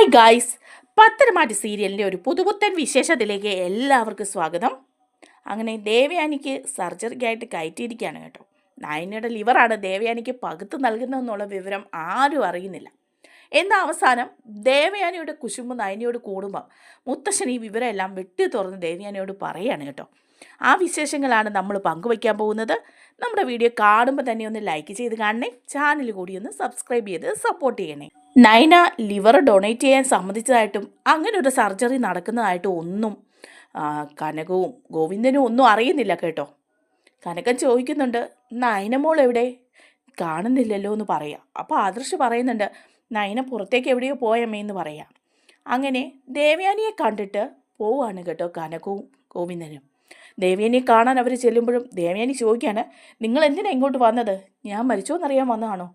Hi guys Patharamattu സീരിയലിന്റെ ഒരു പുതുപുത്തൻ വിശേഷത്തിലേക്ക് എല്ലാവർക്കും സ്വാഗതം. അങ്ങനെ ദേവയാനിക്ക് സർജറിക്കായിട്ട് കയറ്റിയിരിക്കുകയാണ് കേട്ടോ. നായനയുടെ ലിവറാണ് ദേവയാനിക്ക് പകുത്ത് നൽകുന്നതെന്നുള്ള വിവരം ആരും അറിയുന്നില്ല. എന്ന അവസാനം? ദേവയാനിയുടെ കുശുമ്പ് നയനിയോട് കൂടുമ്പം മുത്തശ്ശൻ ഈ വിവരമെല്ലാം വെട്ടി തുറന്ന് ദേവയാനിയോട് പറയുകയാണ് കേട്ടോ. ആ വിശേഷങ്ങളാണ് നമ്മൾ പങ്കുവയ്ക്കാൻ പോകുന്നത്. നമ്മുടെ വീഡിയോ കാണുമ്പോൾ തന്നെ ഒന്ന് ലൈക്ക് ചെയ്ത് കാണണേ. ചാനൽ കൂടി ഒന്ന് സബ്സ്ക്രൈബ് ചെയ്ത് സപ്പോർട്ട് ചെയ്യണേ. നൈന ലിവർ ഡൊണേറ്റ് ചെയ്യാൻ സമ്മതിച്ചതായിട്ടും അങ്ങനെ ഒരു സർജറി നടക്കുന്നതായിട്ടും ഒന്നും കനകവും ഗോവിന്ദനും ഒന്നും അറിയുന്നില്ല കേട്ടോ. കനകൻ ചോദിക്കുന്നുണ്ട് നയനമോൾ എവിടെ? കാണുന്നില്ലല്ലോ എന്ന് പറയാം. അപ്പോൾ ആദർശ് പറയുന്നുണ്ട് നയന പുറത്തേക്ക് എവിടെയോ പോയമ്മേ എന്ന് പറയാം. അങ്ങനെ ദേവയാനിയെ കണ്ടിട്ട് പോവാണ് കേട്ടോ കനകവും ഗോവിന്ദനും. ദേവയാനിയെ കാണാൻ അവർ ചെല്ലുമ്പോഴും ദേവയാനി ചോദിക്കുകയാണ് നിങ്ങൾ എന്തിനാ ഇങ്ങോട്ട് വന്നത്? ഞാൻ മരിച്ചോന്നറിയാൻ വന്നതാണോ?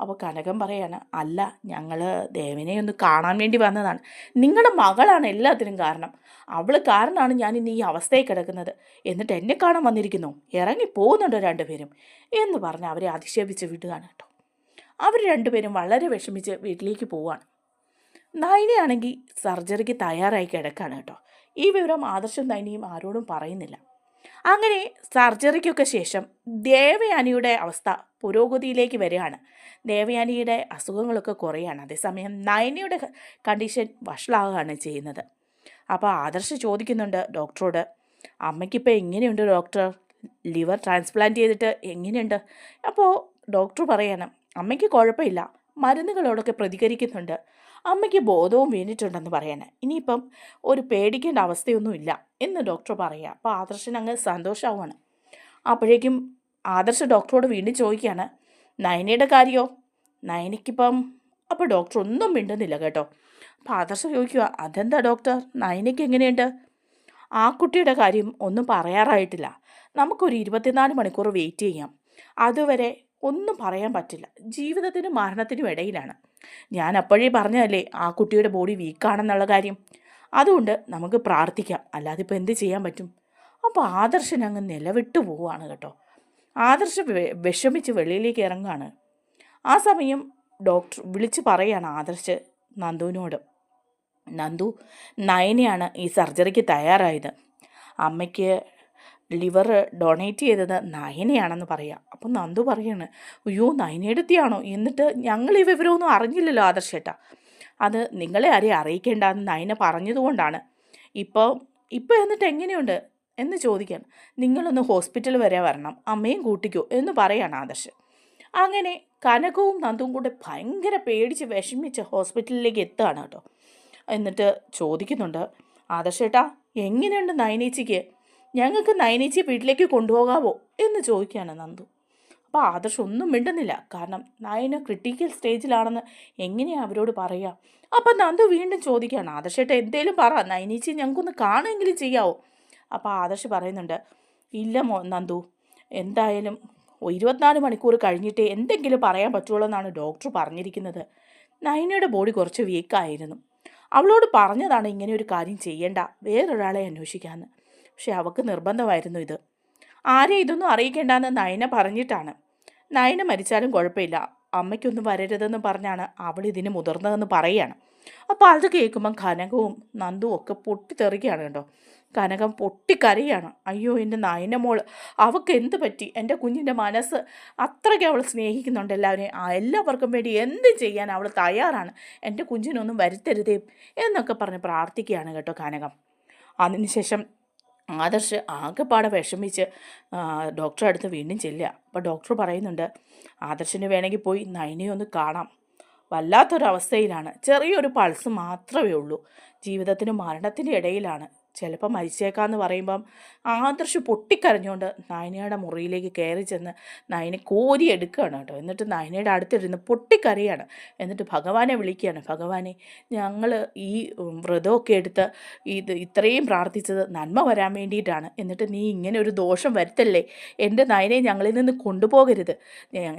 അപ്പോൾ കനകം പറയാണ് അല്ല ഞങ്ങൾ ദേവനെ ഒന്ന് കാണാൻ വേണ്ടി വന്നതാണ്. നിങ്ങളുടെ മകളാണ് എല്ലാത്തിനും കാരണം. അവൾ കാരണമാണ് ഞാൻ ഇന്ന് ഈ അവസ്ഥയിൽ കിടക്കുന്നത്. എന്നിട്ട് എന്നെ കാണാൻ വന്നിരിക്കുന്നു. ഇറങ്ങി പോകുന്നുണ്ടോ രണ്ടുപേരും? എന്ന് പറഞ്ഞ് അവരെ അധിക്ഷേപിച്ച് വിടുകയാണ് കേട്ടോ. അവർ രണ്ടുപേരും വളരെ വിഷമിച്ച് വീട്ടിലേക്ക് പോവാണ്. നൈനയാണെങ്കിൽ സർജറിക്ക് തയ്യാറായി കിടക്കുകയാണ് കേട്ടോ. ഈ വിവരം ആദർശം നൈനയും ആരോടും പറയുന്നില്ല. അങ്ങനെ സർജറിക്കൊക്കെ ശേഷം ദേവയാനിയുടെ അവസ്ഥ പുരോഗതിയിലേക്ക് വരികയാണ്. ദേവയാനിയുടെ അസുഖങ്ങളൊക്കെ കുറയാണ്. അതേസമയം നയനയുടെ കണ്ടീഷൻ വഷളാവുകയാണ് ചെയ്യുന്നത്. അപ്പോൾ ആദർശ് ചോദിക്കുന്നുണ്ട് ഡോക്ടറോട് അമ്മയ്ക്കിപ്പോൾ എങ്ങനെയുണ്ട് ഡോക്ടർ? ലിവർ ട്രാൻസ്പ്ലാന്റ് ചെയ്തിട്ട് എങ്ങനെയുണ്ട്? അപ്പോൾ ഡോക്ടർ പറയണം അമ്മയ്ക്ക് കുഴപ്പമില്ല. മരുന്നുകളോടൊക്കെ പ്രതികരിക്കുന്നുണ്ട്. അമ്മയ്ക്ക് ബോധവും വീണിട്ടുണ്ടെന്ന് പറയാൻ ഇനിയിപ്പം ഒരു പേടിക്കേണ്ട അവസ്ഥയൊന്നുമില്ല എന്ന് ഡോക്ടർ പറയുക. അപ്പോൾ ആദർശൻ അങ്ങ് സന്തോഷമാവുകയാണ് അപ്പോഴേക്കും ആദർശ ഡോക്ടറോട് വീണ്ടും ചോദിക്കുകയാണ് നയനയുടെ കാര്യമോ നയനയ്ക്കിപ്പം അപ്പോൾ ഡോക്ടർ ഒന്നും മിണ്ടുന്നില്ല കേട്ടോ. അപ്പോൾ ആദർശ ചോദിക്കുക അതെന്താ ഡോക്ടർ? നയനയ്ക്ക് എങ്ങനെയുണ്ട്? ആ കുട്ടിയുടെ കാര്യം ഒന്നും പറയാറായിട്ടില്ല. നമുക്കൊരു ഇരുപത്തിനാല് മണിക്കൂർ വെയിറ്റ് ചെയ്യാം. അതുവരെ ഒന്നും പറയാൻ പറ്റില്ല. ജീവിതത്തിനും മരണത്തിനും ഇടയിലാണ്. ഞാൻ അപ്പോഴേ പറഞ്ഞതല്ലേ ആ കുട്ടിയുടെ ബോഡി വീക്കാണെന്നുള്ള കാര്യം. അതുകൊണ്ട് നമുക്ക് പ്രാർത്ഥിക്കാം. അല്ലാതെ ഇപ്പോൾ എന്ത് ചെയ്യാൻ പറ്റും? അപ്പോൾ ആദർശൻ അങ്ങ് നിലവിട്ട് പോവുകയാണ് കേട്ടോ. ആദർശ വിഷമിച്ച് വെളിയിലേക്ക് ഇറങ്ങുകയാണ്. ആ സമയം ഡോക്ടർ വിളിച്ച് പറയാണ് ആദർശ് നന്ദുവിനോട്. നന്ദു നയനയാണ് ഈ സർജറിക്ക് തയ്യാറായത്. അമ്മയ്ക്ക് ലിവർ ഡൊണേറ്റ് ചെയ്തത് നയനയാണെന്ന് പറയാം. അപ്പം നന്ദു പറയാണ് അയ്യോ നയനയെടുത്തിയാണോ എന്നിട്ട് ഞങ്ങൾ ഈ വിവരമൊന്നും അറിഞ്ഞില്ലല്ലോ ആദർശേട്ടാ. അത് നിങ്ങളെ ആരെയും അറിയിക്കേണ്ടെന്ന് നയന പറഞ്ഞതുകൊണ്ടാണ്. ഇപ്പോൾ ഇപ്പോൾ എന്നിട്ട് എങ്ങനെയുണ്ട്? എന്ന് ചോദിക്കാൻ നിങ്ങളൊന്ന് ഹോസ്പിറ്റൽ വരെ വരണം. അമ്മയും കൂട്ടിക്കോ എന്ന് പറയാണ് ആദർശ്. അങ്ങനെ കനകവും നന്ദും കൂടെ ഭയങ്കര പേടിച്ച് വിഷമിച്ച് ഹോസ്പിറ്റലിലേക്ക് എത്തുകയാണ് കേട്ടോ. എന്നിട്ട് ചോദിക്കുന്നുണ്ട് ആദർശേട്ടാ എങ്ങനെയുണ്ട് നയനേച്ചിക്ക്? ഞങ്ങൾക്ക് നൈനീച്ചി വീട്ടിലേക്ക് കൊണ്ടുപോകാവോ എന്ന് ചോദിക്കുകയാണ് നന്ദു. അപ്പോൾ ആദർശ് ഒന്നും മിണ്ടുന്നില്ല. കാരണം നയന ക്രിട്ടിക്കൽ സ്റ്റേജിലാണെന്ന് എങ്ങനെയാണ് അവരോട് പറയുക അപ്പം നന്ദു വീണ്ടും ചോദിക്കുകയാണ്. ആദർശേട്ട എന്തേലും പറ. നൈനീച്ചി ഞങ്ങൾക്കൊന്ന് കാണുമെങ്കിലും ചെയ്യാവോ? അപ്പോൾ ആദർശ് പറയുന്നുണ്ട്. ഇല്ല മോ നന്ദു. എന്തായാലും ഇരുപത്തിനാല് മണിക്കൂർ കഴിഞ്ഞിട്ട് എന്തെങ്കിലും പറയാൻ പറ്റുള്ളൂ എന്നാണ് ഡോക്ടർ പറഞ്ഞിരിക്കുന്നത്. നൈനയുടെ ബോഡി കുറച്ച് വീക്കായിരുന്നു അവളോട് പറഞ്ഞതാണ് ഇങ്ങനെ ഒരു കാര്യം ചെയ്യേണ്ട. വേറൊരാളെ അന്വേഷിക്കാമെന്ന് പക്ഷെ അവൾക്ക് നിർബന്ധമായിരുന്നു ഇത്. ആരെയും ഇതൊന്നും അറിയിക്കേണ്ടെന്ന് നയന പറഞ്ഞിട്ടാണ്. നയന മരിച്ചാലും കുഴപ്പമില്ല. അമ്മയ്ക്കൊന്നും വരരുതെന്ന് പറഞ്ഞാണ് അവൾ ഇതിന് മുതിർന്നതെന്ന് പറയുകയാണ്. അപ്പോൾ അത് കേൾക്കുമ്പം കനകവും നന്ദുവും ഒക്കെ പൊട്ടിത്തെറിക്കുകയാണ് കേട്ടോ. കനകം പൊട്ടിക്കരയാണ് അയ്യോ എന്റെ നയന മോൾ അവൾക്ക് എന്ത് പറ്റി? എന്റെ കുഞ്ഞിന്റെ മനസ്സ് അത്രയ്ക്ക് അവൾ സ്നേഹിക്കുന്നുണ്ട് എല്ലാവരെയും. ആ എല്ലാവർക്കും വേണ്ടി എന്ത് ചെയ്യാൻ അവൾ തയ്യാറാണ്. എന്റെ കുഞ്ഞിനൊന്നും വരുത്തരുതേ എന്നൊക്കെ പറഞ്ഞ് പ്രാർത്ഥിക്കുകയാണ് കേട്ടോ കനകം. അതിനുശേഷം ആദർശ് ആകെപ്പാടെ വിഷമിച്ച് ഡോക്ടറെ അടുത്ത് വീണ്ടും ചെല്ലുക. അപ്പോൾ ഡോക്ടർ പറയുന്നുണ്ട് ആദർശിന് വേണമെങ്കിൽ പോയി നൈനയെ ഒന്ന് കാണാം. വല്ലാത്തൊരവസ്ഥയിലാണ്. ചെറിയൊരു പൾസ് മാത്രമേ ഉള്ളൂ. ജീവിതത്തിനും മരണത്തിന്റെ ഇടയിലാണ്. ചിലപ്പോൾ മരിച്ചേക്കാന്ന് പറയുമ്പം ആദർശ് പൊട്ടിക്കരഞ്ഞുകൊണ്ട് നയനയുടെ മുറിയിലേക്ക് കയറി ചെന്ന് നയനെ കോരി എടുക്കുകയാണ് കേട്ടോ. എന്നിട്ട് നയനയുടെ അടുത്തിരുന്ന് പൊട്ടിക്കരയാണ്. എന്നിട്ട് ഭഗവാനെ വിളിക്കുകയാണ്. ഭഗവാനെ ഞങ്ങൾ ഈ വ്രതമൊക്കെ എടുത്ത് ഇത് ഇത്രയും പ്രാർത്ഥിച്ചത് നന്മ വരാൻ വേണ്ടിയിട്ടാണ്. എന്നിട്ട് നീ ഇങ്ങനെ ഒരു ദോഷം വരുത്തല്ലേ? എന്റെ നയനെ ഞങ്ങളിൽ നിന്ന് കൊണ്ടുപോകരുത്.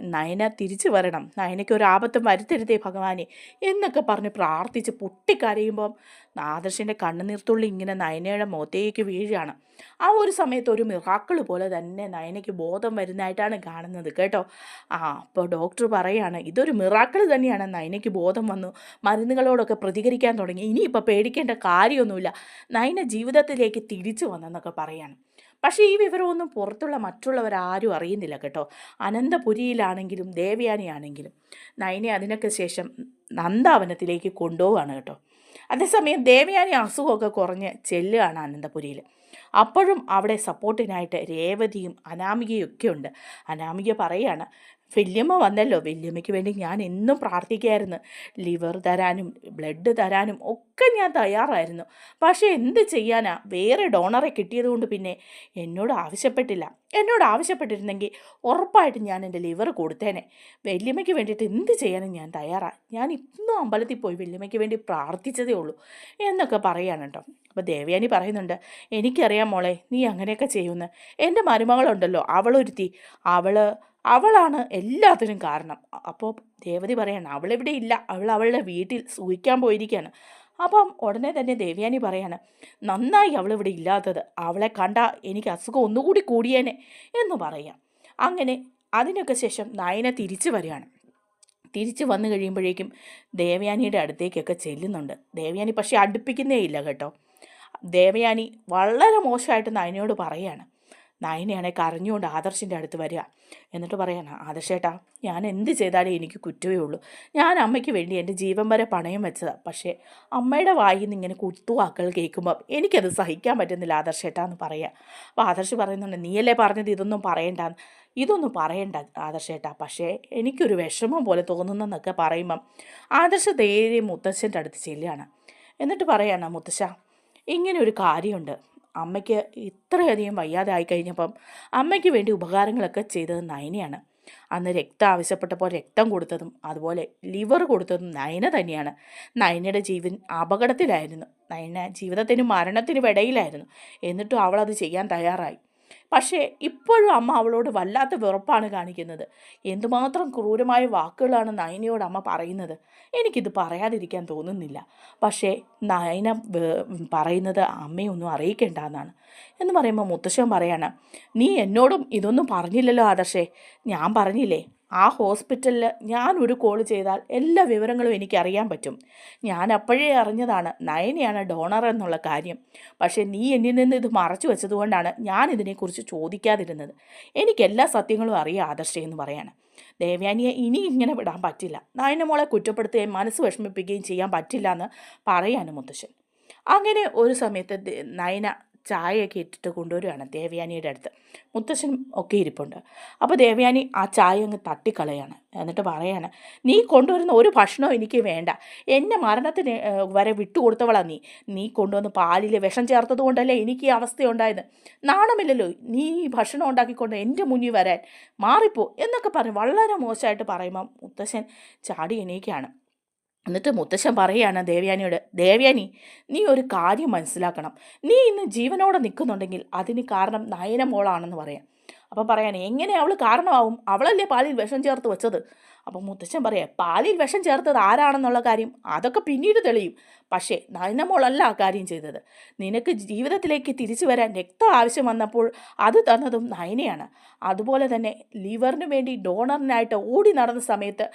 നയന തിരിച്ചു വരണം. നയനയ്ക്ക് ഒരു ആപത്തും വരുത്തരുതേ ഭഗവാനെ. എന്നൊക്കെ പറഞ്ഞ് പ്രാർത്ഥിച്ച് പൊട്ടിക്കരയുമ്പം ആദർശിന്റെ കണ്ണുനീർത്തുള്ളി ഇങ്ങനെ നയനയുടെ മുഖത്തേക്ക് വീഴുകയാണ്. ആ ഒരു സമയത്ത് ഒരു മിറാക്കിൾ പോലെ തന്നെ നയനയ്ക്ക് ബോധം വരുന്നതായിട്ടാണ് കാണുന്നത് കേട്ടോ. ആ അപ്പോൾ ഡോക്ടർ പറയാണ് ഇതൊരു മിറാക്കിൾ തന്നെയാണ്. നയനയ്ക്ക് ബോധം വന്നു മരുന്നുകളോടൊക്കെ പ്രതികരിക്കാൻ തുടങ്ങി. ഇനിയിപ്പോൾ പേടിക്കേണ്ട കാര്യമൊന്നുമില്ല. നയന ജീവിതത്തിലേക്ക് തിരിച്ചു വന്നെന്നൊക്കെ പറയാണ്. പക്ഷേ ഈ വിവരമൊന്നും പുറത്തുള്ള മറ്റുള്ളവർ ആരും അറിയുന്നില്ല കേട്ടോ. അനന്തപുരിയിലാണെങ്കിലും ദേവയാനിയാണെങ്കിലും. നയനെ അതിനൊക്കെ ശേഷം നന്ദാവനത്തിലേക്ക് കൊണ്ടുപോവാണ് കേട്ടോ. അതേസമയം ദേവയാനി അസുഖമൊക്കെ കുറഞ്ഞ് ചെല്ലുകയാണ് അനന്തപുരിയിൽ അപ്പോഴും അവിടെ സപ്പോർട്ടിനായിട്ട് രേവതിയും അനാമികയും ഒക്കെ ഉണ്ട്. അനാമിക പറയാണ് വല്യമ്മ വന്നല്ലോ. വല്യമ്മയ്ക്ക് വേണ്ടി ഞാൻ എന്നും പ്രാർത്ഥിക്കുകയായിരുന്നു ലിവർ തരാനും ബ്ലഡ് തരാനും ഒക്കെ ഞാൻ തയ്യാറായിരുന്നു. പക്ഷേ എന്ത് ചെയ്യാനാ? വേറെ ഡോണറെ കിട്ടിയതുകൊണ്ട് പിന്നെ എന്നോട് ആവശ്യപ്പെട്ടില്ല. എന്നോട് ആവശ്യപ്പെട്ടിരുന്നെങ്കിൽ ഉറപ്പായിട്ടും ഞാൻ എന്റെ ലിവർ കൊടുത്തേനെ. വല്യമ്മയ്ക്ക് വേണ്ടിയിട്ട് എന്ത് ചെയ്യാനും ഞാൻ തയ്യാറാണ് ഞാൻ ഇന്നും അമ്പലത്തിൽ പോയി വല്യമ്മയ്ക്ക് വേണ്ടി പ്രാർത്ഥിച്ചതേ ഉള്ളൂ എന്നൊക്കെ പറയാണ് കേട്ടോ. അപ്പോൾ ദേവയാനി പറയുന്നുണ്ട് എനിക്കറിയാം മോളെ നീ അങ്ങനെയൊക്കെ ചെയ്യുമെന്ന് എന്റെ മരുമകളുണ്ടല്ലോ അവളൊരുത്തി. അവൾ അവളാണ് എല്ലാത്തിനും കാരണം. അപ്പോൾ ദേവതി പറയാണ് അവളിവിടെ ഇല്ല. അവൾ അവളുടെ വീട്ടിൽ സൂഹിക്കാൻ പോയിരിക്കുകയാണ്. അപ്പം ഉടനെ തന്നെ ദേവ്യാനി പറയാണ് നന്നായി അവളിവിടെ ഇല്ലാത്തത്. അവളെ കണ്ട എനിക്ക് അസുഖം ഒന്നുകൂടി കൂടിയേനെ എന്ന് പറയാം. അങ്ങനെ അതിനൊക്കെ ശേഷം നയന തിരിച്ചു വരികയാണ്. തിരിച്ച് വന്നു കഴിയുമ്പോഴേക്കും ദേവയാനിയുടെ അടുത്തേക്കൊക്കെ ചെല്ലുന്നുണ്ട്. ദേവയാനി പക്ഷേ അടുപ്പിക്കുന്നേ ഇല്ല കേട്ടോ. ദേവയാനി വളരെ മോശമായിട്ട് നയനയോട് പറയാണ്. നയനയാണെ കരഞ്ഞുകൊണ്ട് ആദർശിന്റെ അടുത്ത് വരിക. എന്നിട്ട് പറയാണ് ആദർശേട്ടാ ഞാൻ എന്ത് ചെയ്താലേ എനിക്ക് കുറ്റമേ ഉള്ളൂ. ഞാൻ അമ്മയ്ക്ക് വേണ്ടി എന്റെ ജീവൻ വരെ പണയം വെച്ചതാണ് പക്ഷേ അമ്മയുടെ വായിൽ നിന്ന് ഇങ്ങനെ കുത്തുവാക്കൾ കേൾക്കുമ്പോൾ എനിക്കത് സഹിക്കാൻ പറ്റുന്നില്ല ആദർശേട്ടാ എന്ന് പറയുക അപ്പോൾ ആദർശ് പറയുന്നുണ്ട് നീയല്ലേ പറഞ്ഞത്? ഇതൊന്നും പറയണ്ട. ഇതൊന്നും പറയണ്ട ആദർശേട്ടാ. പക്ഷേ എനിക്കൊരു വിഷമം പോലെ തോന്നുന്നെന്നൊക്കെ പറയുമ്പം ആദർശ ധൈര്യം മുത്തശ്ശന്റെ അടുത്ത് ചെല്ലുകയാണ്. എന്നിട്ട് പറയാണ് മുത്തശ്ശ ഇങ്ങനെ ഒരു കാര്യമുണ്ട്. അമ്മയ്ക്ക് ഇത്രയധികം വയ്യാതെ ആയിക്കഴിഞ്ഞപ്പം അമ്മയ്ക്ക് വേണ്ടി ഉപകാരങ്ങളൊക്കെ ചെയ്തത് നയനയാണ്. അന്ന് രക്തം ആവശ്യപ്പെട്ടപ്പോൾ രക്തം കൊടുത്തതും അതുപോലെ ലിവർ കൊടുത്തതും നയന തന്നെയാണ്. നയനയുടെ ജീവൻ അപകടത്തിലായിരുന്നു. നയന ജീവിതത്തിനും മരണത്തിനും ഇടയിലായിരുന്നു. എന്നിട്ടും അവൾ അത് ചെയ്യാൻ തയ്യാറായി. പക്ഷേ ഇപ്പോഴും അമ്മ അവളോട് വല്ലാത്ത വെറുപ്പാണ് കാണിക്കുന്നത്. എന്തുമാത്രം ക്രൂരമായ വാക്കുകളാണ് നയനയോട് അമ്മ പറയുന്നത്. എനിക്കിത് പറയാതിരിക്കാൻ തോന്നുന്നില്ല. പക്ഷേ നയന പറയുന്നത് അമ്മയൊന്നും അറിയിക്കേണ്ട എന്നാണ് എന്ന് പറയുമ്പോൾ മുത്തശ്ശൻ പറയാണ് നീ എന്നോടും ഇതൊന്നും പറഞ്ഞില്ലല്ലോ ആദർശേ. ഞാൻ പറഞ്ഞില്ലേ ആ ഹോസ്പിറ്റലിൽ ഞാൻ ഒരു കോൾ ചെയ്താൽ എല്ലാ വിവരങ്ങളും എനിക്ക് അറിയാൻ പറ്റും. ഞാൻ അപ്പോഴേ അറിഞ്ഞതാണ് നയനയാണ് ഡോണർ എന്നുള്ള കാര്യം. പക്ഷേ നീ എന്നിൽ നിന്ന് ഇത് മറച്ചു വെച്ചതുകൊണ്ടാണ് ഞാൻ ഇതിനെക്കുറിച്ച് ചോദിക്കാതിരുന്നത്. എനിക്ക് എല്ലാ സത്യങ്ങളും അറിയാം ആദർശേ എന്ന് പറയാണ്. ദേവ്യാനിയെ ഇനി ഇങ്ങനെ വിടാൻ പറ്റില്ല. നയന മോളെ കുറ്റപ്പെടുത്തുകയും മനസ്സ് വിഷമിപ്പിക്കുകയും ചെയ്യാൻ പറ്റില്ല എന്ന് പറയാനും മുത്തശ്ശൻ. അങ്ങനെ ഒരു സമയത്ത് നയന ചായയൊക്കെ ഇട്ടിട്ട് കൊണ്ടുവരികയാണ് ദേവയാനിയുടെ അടുത്ത്. മുത്തശ്ശൻ ഒക്കെ ഇരിപ്പുണ്ട്. അപ്പോൾ ദേവയാനി ആ ചായ അങ്ങ് തട്ടിക്കളയാണ്. എന്നിട്ട് പറയാണ് നീ കൊണ്ടുവരുന്ന ഒരു ഭക്ഷണവും എനിക്ക് വേണ്ട. എന്നെ മരണത്തിന് വരെ വിട്ടുകൊടുത്തവളാണ് നീ. നീ കൊണ്ടുവന്ന് പാലിൽ വിഷം ചേർത്തത് കൊണ്ടല്ലേ എനിക്ക് ഈ അവസ്ഥയുണ്ടായത്? നാണമില്ലല്ലോ. നീ ഈ ഭക്ഷണം ഉണ്ടാക്കിക്കൊണ്ട് എന്റെ മുന്നിൽ വരാൻ. മാറിപ്പോ എന്നൊക്കെ പറഞ്ഞ് വളരെ മോശമായിട്ട് പറയുമ്പം മുത്തശ്ശൻ ചാടി എണീക്കുകയാണ്. എന്നിട്ട് മുത്തശ്ശൻ പറയുകയാണ് ദേവയാനിയോട് ദേവയാനി നീ ഒരു കാര്യം മനസ്സിലാക്കണം. നീ ഇന്ന് ജീവനോടെ നിൽക്കുന്നുണ്ടെങ്കിൽ അതിന് കാരണം നയനമോളാണെന്ന് പറയാം. അപ്പം പറയാൻ എങ്ങനെ അവൾ കാരണമാവും? അവളല്ലേ പാലിൽ വിഷം ചേർത്ത് വെച്ചത്? അപ്പം മുത്തച്ഛൻ പറയാം പാലിൽ വിഷം ചേർത്തത് ആരാണെന്നുള്ള കാര്യം അതൊക്കെ പിന്നീട് തെളിയും. പക്ഷേ നന്നമോളല്ല മോളല്ല ആ കാര്യം ചെയ്തത്. നിനക്ക് ജീവിതത്തിലേക്ക് തിരിച്ചു വരാൻ രക്തം ആവശ്യം വന്നപ്പോൾ അത് തന്നതും നയനയാണ് അതുപോലെ തന്നെ ലിവറിന് വേണ്ടി ഡോണറിനായിട്ട് ഓടി നടന്ന സമയത്ത്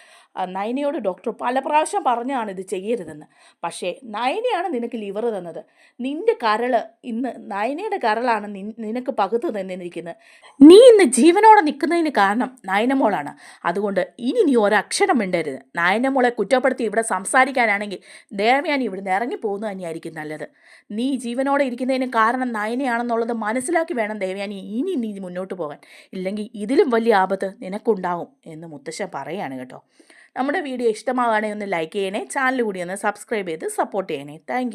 നയനയോട് ഡോക്ടർ പല പ്രാവശ്യം പറഞ്ഞാണ് ഇത് ചെയ്യരുതെന്ന്. പക്ഷേ നയനയാണ് നിനക്ക് ലിവർ തന്നത്. നിന്റെ കരൾ ഇന്ന് നയനയുടെ കരളാണ് നിനക്ക് പകുത്തു തന്നിരിക്കുന്നത്. നീ ഇന്ന് ജീവനോടെ നിൽക്കുന്നതിന് കാരണം നയനമോളാണ് അതുകൊണ്ട് ഇനി നീ ഒരക്ഷരം മിണ്ടരുത്. നയനമോളെ കുറ്റപ്പെടുത്തി ഇവിടെ സംസാരിക്കാനാണെങ്കിൽ ദേവയാനി ഇവിടുന്ന് ഇറങ്ങിപ്പോകുന്നത് തന്നെയായിരിക്കും നല്ലത്. നീ ജീവനോടെ ഇരിക്കുന്നതിന് കാരണം നയനയാണെന്നുള്ളത് മനസ്സിലാക്കി വേണം ദേവയാനി ഇനി നീ മുന്നോട്ട് പോകാൻ. ഇല്ലെങ്കിൽ ഇതിലും വലിയ ആപത്ത് നിനക്കുണ്ടാവും എന്ന് മുത്തശ്ശൻ പറയുകയാണ് കേട്ടോ. നമ്മുടെ വീഡിയോ ഇഷ്ടമാവുകയാണെങ്കിൽ ഒന്ന് ലൈക്ക് ചെയ്യണേ ചാനൽ കൂടി ഒന്ന് സബ്സ്ക്രൈബ് ചെയ്ത് സപ്പോർട്ട് ചെയ്യണേ. താങ്ക്